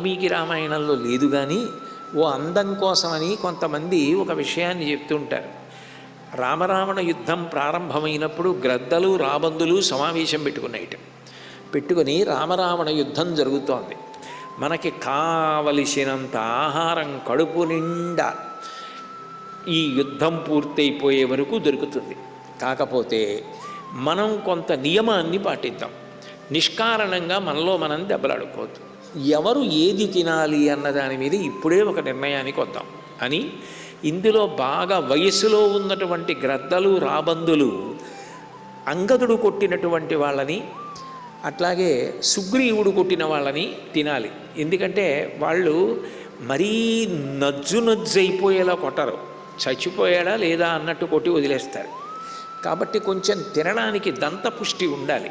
వాల్మీకి రామాయణంలో లేదు కానీ ఓ అందం కోసమని కొంతమంది ఒక విషయాన్ని చెప్తుంటారు. రామరావణ యుద్ధం ప్రారంభమైనప్పుడు గ్రద్దలు రాబందులు సమావేశం పెట్టుకున్నాయిట. పెట్టుకుని రామరావణ యుద్ధం జరుగుతోంది. మనకి కావలసినంత ఆహారం కడుపు నిండా ఈ యుద్ధం పూర్తయిపోయే వరకు దొరుకుతుంది. కాకపోతే మనం కొంత నియమాన్ని పాటిద్దాం. నిష్కారణంగా మనలో మనం దెబ్బలాడుకోవద్దు. ఎవరు ఏది తినాలి అన్న దాని మీద ఇప్పుడే ఒక నిర్ణయానికి వద్దాం. అని ఇందులో బాగా వయసులో ఉన్నటువంటి గ్రద్దలు రాబందులు అంగదుడు కొట్టినటువంటి వాళ్ళని అట్లాగే సుగ్రీవుడు కొట్టిన వాళ్ళని తినాలి. ఎందుకంటే వాళ్ళు మరీ నజ్జు నజ్జు అయిపోయేలా కొట్టరు. చచ్చిపోయాడా లేదా అన్నట్టు కొట్టి వదిలేస్తారు. కాబట్టి కొంచెం తినడానికి దంతపుష్టి ఉండాలి.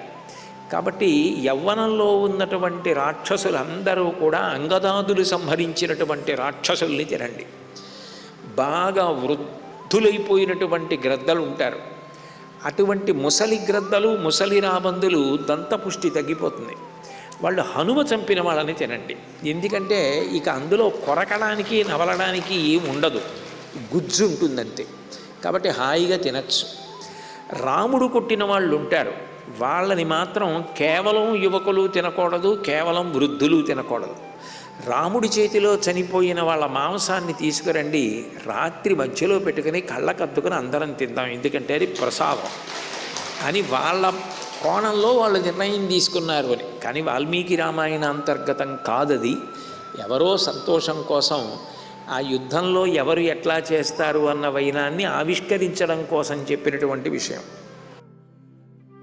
కాబట్టి యవ్వనంలో ఉన్నటువంటి రాక్షసులందరూ కూడా అంగదాదులు సంహరించినటువంటి రాక్షసుల్ని తినండి. బాగా వృద్ధులైపోయినటువంటి గ్రద్దలు ఉంటారు అటువంటి ముసలి గ్రద్దలు ముసలి రాబందులు దంతపుష్టి తగ్గిపోతుంది. వాళ్ళు హనుమ చంపిన వాళ్ళని తినండి. ఎందుకంటే ఇక అందులో కొరకడానికి నవలడానికి ఏమి ఉండదు. గుజ్జు ఉంటుందంతే. కాబట్టి హాయిగా తినచ్చు. రాముడు కొట్టిన వాళ్ళు ఉంటారు వాళ్ళని మాత్రం కేవలం యువకులు తినకూడదు కేవలం వృద్ధులు తినకూడదు. రాముడి చేతిలో చనిపోయిన వాళ్ళ మాంసాన్ని తీసుకురండి రాత్రి మధ్యలో పెట్టుకుని కళ్ళకద్దుకుని అందరం తిందాం ఎందుకంటే అది ప్రసాదం. అని వాళ్ళ కోణంలో వాళ్ళు నిర్ణయం తీసుకున్నారు అని. కానీ వాల్మీకి రామాయణ అంతర్గతం కాదది. ఎవరో సంతోషం కోసం ఆ యుద్ధంలో ఎవరు ఎట్లా చేస్తారు అన్న వైనాన్ని ఆవిష్కరించడం కోసం చెప్పినటువంటి విషయం.